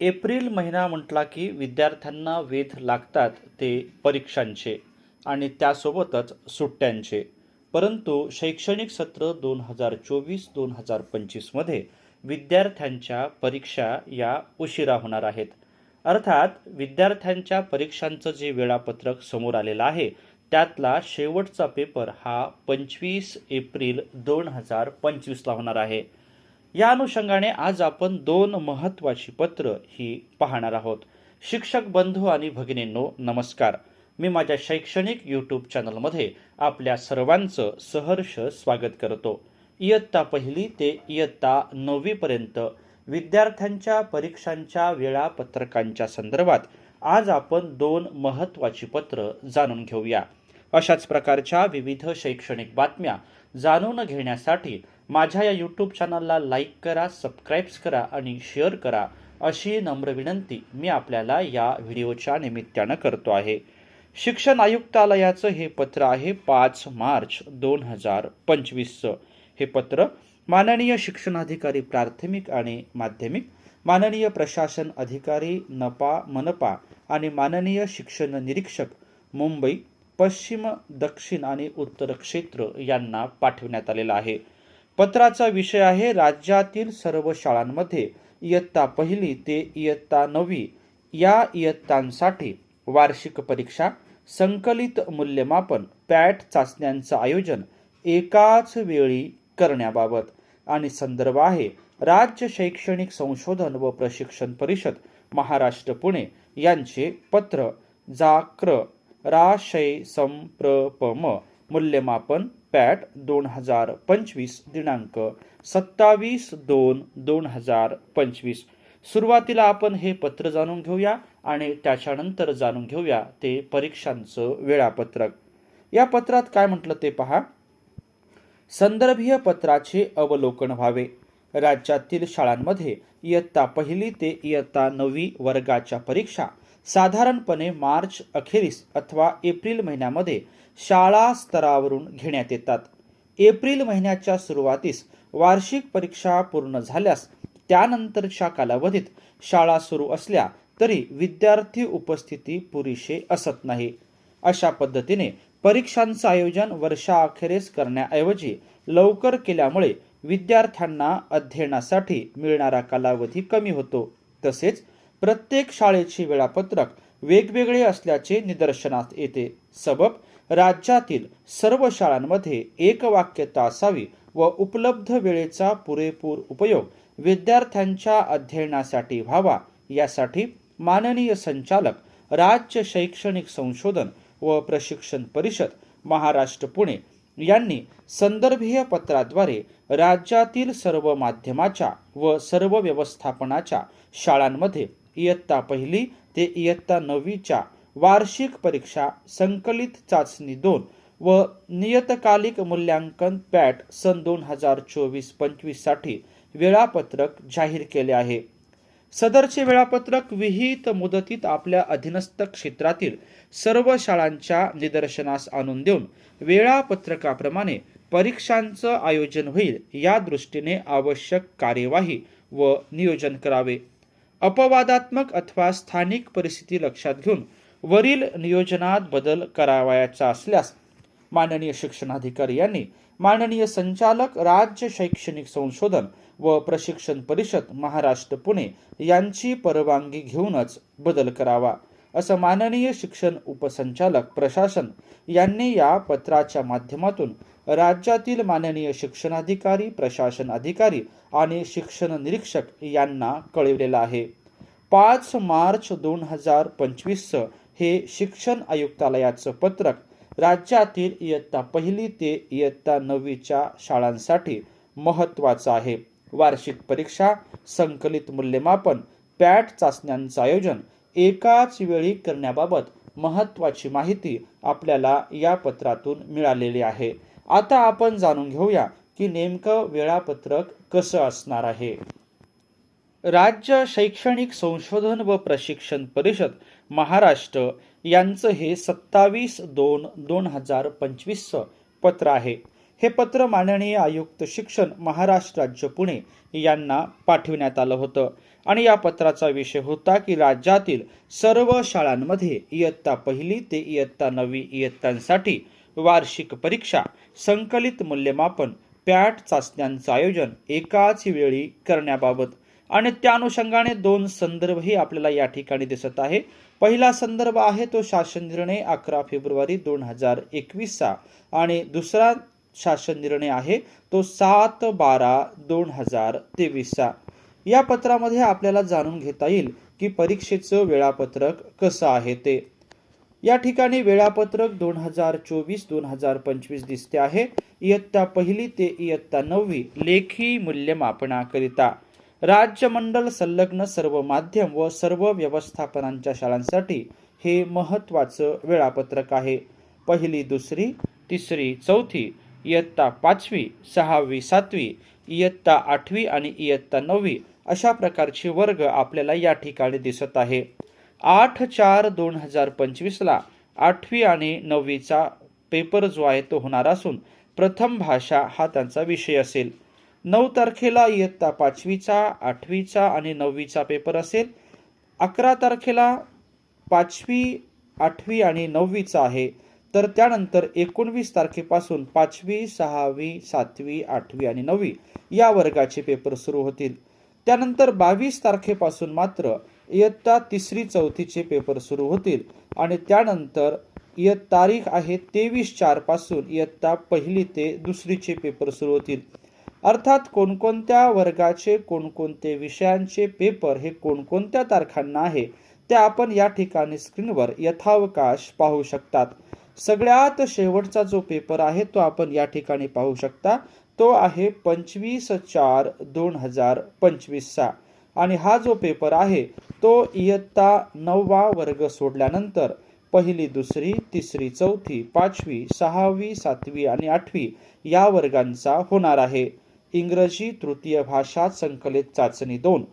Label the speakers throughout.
Speaker 1: April महिना म्हटला की विद्यार्थ्यांना वेध लागतात ते परीक्षांचे आणि त्यासोबतच सुट्ट्यांचे. परंतु शैक्षणिक सत्र दोन हजार चोवीस दोन हजार पंचवीसमध्ये विद्यार्थ्यांच्या परीक्षा या उशिरा होणार आहेत. अर्थात विद्यार्थ्यांच्या परीक्षांचं जे वेळापत्रक समोर आलेलं आहे त्यातला शेवटचा पेपर हा पंचवीस एप्रिल दोन हजार पंचवीसला होणार आहे. या अनुषंगाने आज आपण दोन महत्त्वाची पत्र ही पाहणार आहोत. शिक्षक बंधू आणि भगिनींनो नमस्कार. मी माझ्या शैक्षणिक यूट्यूब चॅनलमध्ये आपल्या सर्वांचं सहर्ष स्वागत करतो. इयत्ता पहिली ते इयत्ता नववीपर्यंत विद्यार्थ्यांच्या परीक्षांच्या वेळापत्रकांच्या संदर्भात आज आपण दोन महत्त्वाची पत्र जाणून घेऊया. अशाच प्रकारच्या विविध शैक्षणिक बातम्या जाणून घेण्यासाठी माझ्या या यूट्यूब चॅनलला लाईक करा सबस्क्राईब्स करा आणि शेअर करा अशी नम्र विनंती मी आपल्याला या व्हिडिओच्या निमित्तानं करतो आहे. शिक्षण आयुक्तालयाचं हे पत्र आहे पाच मार्च दोन हजार पंचवीसचं. हे पत्र माननीय शिक्षणाधिकारी प्राथमिक आणि माध्यमिक माननीय प्रशासन अधिकारी नपा मनपा आणि माननीय शिक्षण निरीक्षक मुंबई पश्चिम दक्षिण आणि उत्तर क्षेत्र यांना पाठवण्यात आलेलं आहे. पत्राचा विषय आहे राज्यातील सर्व शाळांमध्ये इयत्ता पहिली ते इयत्ता नववी. या इयत्तांसाठी वार्षिक परीक्षा संकलित मूल्यमापन पॅट चाचण्यांचं आयोजन एकाच वेळी करण्याबाबत. आणि संदर्भ आहे राज्य शैक्षणिक संशोधन व प्रशिक्षण परिषद महाराष्ट्र पुणे. यांचे पत्र जाक्र राशय संप्रपम मूल्यमापन पॅट दोन हजार पंचवीस दिनांक सत्तावीस दोन दोन हजार पंचवीस. सुरुवातीला आपण हे पत्र जाणून घेऊया आणि त्याच्यानंतर जाणून घेऊया ते परीक्षांचं वेळापत्रक. या पत्रात काय म्हटलं ते पहा. संदर्भीय पत्राचे अवलोकन व्हावे. राज्यातील शाळांमध्ये इयत्ता पहिली ते इयत्ता नववी वर्गाच्या परीक्षा साधारणपणे मार्च अखेरीस अथवा एप्रिल महिन्यामध्ये शाळा स्तरावरून घेण्यात येतात. एप्रिल महिन्याच्या सुरुवातीस वार्षिक परीक्षा पूर्ण झाल्यास त्यानंतरच्या कालावधीत शाळा सुरू असल्या तरी विद्यार्थी उपस्थिती पुरेशी असत नाही. अशा पद्धतीने परीक्षांचं आयोजन वर्षाअखेरीस करण्याऐवजी लवकर केल्यामुळे विद्यार्थ्यांना अध्ययनासाठी मिळणारा कालावधी कमी होतो. तसेच प्रत्येक शाळेचे वेळापत्रक वेगवेगळे असल्याचे निदर्शनास येते. सबब राज्यातील सर्व शाळांमध्ये एक वाक्यता असावी व उपलब्ध वेळेचा पुरेपूर उपयोग विद्यार्थ्यांच्या अध्ययनासाठी व्हावा यासाठी माननीय संचालक राज्य शैक्षणिक संशोधन व प्रशिक्षण परिषद महाराष्ट्र पुणे यांनी संदर्भीय पत्राद्वारे राज्यातील सर्व माध्यमाच्या व सर्व व्यवस्थापनाच्या शाळांमध्ये इयत्ता पहिली ते इयत्ता नववीच्या वार्षिक परीक्षा संकलित चाचणी दोन व नियतकालिक मूल्यांकन पॅट सन दोन हजार चोवीस पंचवीससाठी वेळापत्रक जाहीर केले आहे. सदरचे वेळापत्रक विहित मुदतीत आपल्या अधीनस्थ क्षेत्रातील सर्व शाळांच्या निदर्शनास आणून देऊन वेळापत्रकाप्रमाणे परीक्षांचं आयोजन होईल या दृष्टीने आवश्यक कार्यवाही व नियोजन करावे. अपवादात्मक अथवा स्थानिक परिस्थिती लक्षात घेऊन वरील नियोजनात बदल करावयाचा असल्यास माननीय शिक्षणाधिकारी यांनी माननीय संचालक राज्य शैक्षणिक संशोधन व प्रशिक्षण परिषद महाराष्ट्र पुणे यांची परवानगी घेऊनच बदल करावा. असं माननीय शिक्षण उपसंचालक प्रशासन यांनी या पत्राच्या माध्यमातून राज्यातील माननीय शिक्षणाधिकारी प्रशासन अधिकारी आणि शिक्षण निरीक्षक यांना कळविलेलं आहे. पाच मार्च दोन हजार पंचवीसचं हे शिक्षण आयुक्तालयाचं पत्रक राज्यातील इयत्ता पहिली ते इयत्ता नववीच्या शाळांसाठी महत्त्वाचं आहे. वार्षिक परीक्षा संकलित मूल्यमापन पॅट चाचण्यांचं आयोजन एकाच वेळी करण्याबाबत महत्त्वाची माहिती आपल्याला या पत्रातून मिळालेली आहे. आता आपण जाणून घेऊया की नेमकं वेळापत्रक कसं असणार आहे. राज्य शैक्षणिक संशोधन व प्रशिक्षण परिषद महाराष्ट्र यांचं हे सत्तावीस दोन दोन हजार पंचवीसचं पत्र आहे. हे पत्र माननीय आयुक्त शिक्षण महाराष्ट्र राज्य पुणे यांना पाठविण्यात आलं होतं. आणि या पत्राचा विषय होता की राज्यातील सर्व शाळांमध्ये इयत्ता पहिली ते इयत्ता नववी इयत्तांसाठी वार्षिक परीक्षा संकलित मूल्यमापन पॅट चाचण्यांचं आयोजन एकाच वेळी करण्याबाबत. आणि त्या अनुषंगाने दोन संदर्भही आपल्याला या ठिकाणी दिसत आहे. पहिला संदर्भ आहे तो शासन निर्णय अकरा फेब्रुवारी दोन हजार एकवीसचा. आणि दुसरा शासन निर्णय आहे तो सात बारा दोन हजार तेवीसचा. या पत्रामध्ये आपल्याला जाणून घेता येईल की परीक्षेचं वेळापत्रक कसं आहे ते. या ठिकाणी वेळापत्रक दोन हजार चोवीस दोन हजार पंचवीस दिसते आहे. इयत्ता पहिली ते इयत्ता नववी लेखी मूल्यमापनाकरिता. राज्यमंडल संलग्न सर्व माध्यम व सर्व व्यवस्थापनांच्या शाळांसाठी हे महत्त्वाचं वेळापत्रक आहे. पहिली दुसरी तिसरी चौथी इयत्ता पाचवी सहावी सातवी इयत्ता आठवी आणि इयत्ता नववी अशा प्रकारचे वर्ग आपल्याला या ठिकाणी दिसत आहे. आठ चार दोन हजार पंचवीसला आठवी आणि नववीचा पेपर जो आहे तो होणार असून प्रथम भाषा हा त्यांचा विषय असेल. नऊ तारखेला इयत्ता पाचवीचा आठवीचा आणि नववीचा पेपर असेल. अकरा तारखेला पाचवी आठवी आणि नववीचा आहे. तर त्यानंतर एकोणवीस तारखेपासून पाचवी सहावी सातवी आठवी आणि नववी या वर्गाचे पेपर सुरू होतील. त्यानंतर बावीस तारखेपासून मात्र इयत्ता तिसरी चौथीचे पेपर सुरू होतील आणि त्यानंतर इयत तारीख आहे तेवीस चारपासून इयत्ता पहिली ते दुसरीचे पेपर सुरू होतील. अर्थात कोणकोणत्या वर्गाचे कोणकोणते विषयांचे पेपर हे कोणकोणत्या तारखांना आहे ते आपण या ठिकाणी स्क्रीनवर यथावकाश पाहू शकतात. सगळ्यात शेवटचा जो पेपर आहे तो आपण या ठिकाणी पाहू शकता. तो आहे पंचवीस चार दोन हजार पंचवीसचा आणि हा जो पेपर आहे तो इयत्ता नववा वर्ग सोडल्यानंतर पहिली दुसरी तिसरी चौथी पाचवी सहावी सातवी आणि आठवी या वर्गांचा होणार आहे. इंग्रजी तृतीय भाषा संकलित चाचणी दोन.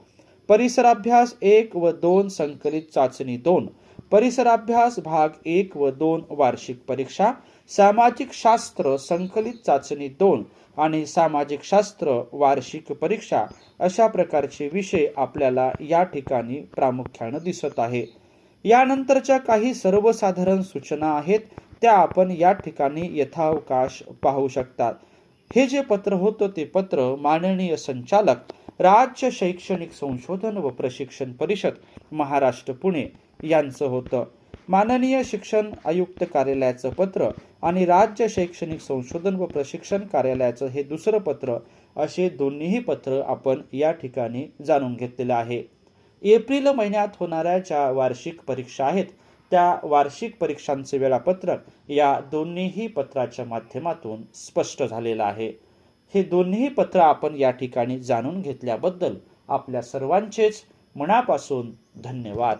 Speaker 1: परिसराभ्यास एक व दोन संकलित चाचणी दोन. परिसराभ्यास भाग एक व दोन वार्षिक परीक्षा सामाजिक शास्त्र संकलित चाचणी दोन आणि सामाजिक शास्त्र वार्षिक परीक्षा अशा प्रकारचे विषय आपल्याला या ठिकाणी प्रामुख्यानं दिसत आहे. यानंतरच्या काही सर्वसाधारण सूचना आहेत त्या आपण या ठिकाणी यथावकाश पाहू शकतात. हे जे पत्र होतं ते पत्र माननीय संचालक राज्य शैक्षणिक संशोधन व प्रशिक्षण परिषद महाराष्ट्र पुणे यांचं होतं. माननीय शिक्षण आयुक्त कार्यालयाचं पत्र आणि राज्य शैक्षणिक संशोधन व प्रशिक्षण कार्यालयाचं हे दुसरं पत्र असे दोन्हीही पत्र आपण या ठिकाणी जाणून घेतलेलं आहे. एप्रिल महिन्यात होणाऱ्या ज्या वार्षिक परीक्षा आहेत त्या वार्षिक परीक्षांचे वेळापत्रक या दोन्हीही पत्राच्या माध्यमातून स्पष्ट झालेलं आहे. हे दोन्ही पत्र आपण या ठिकाणी जाणून घेतल्याबद्दल आपल्या सर्वांचेच मनापासून धन्यवाद.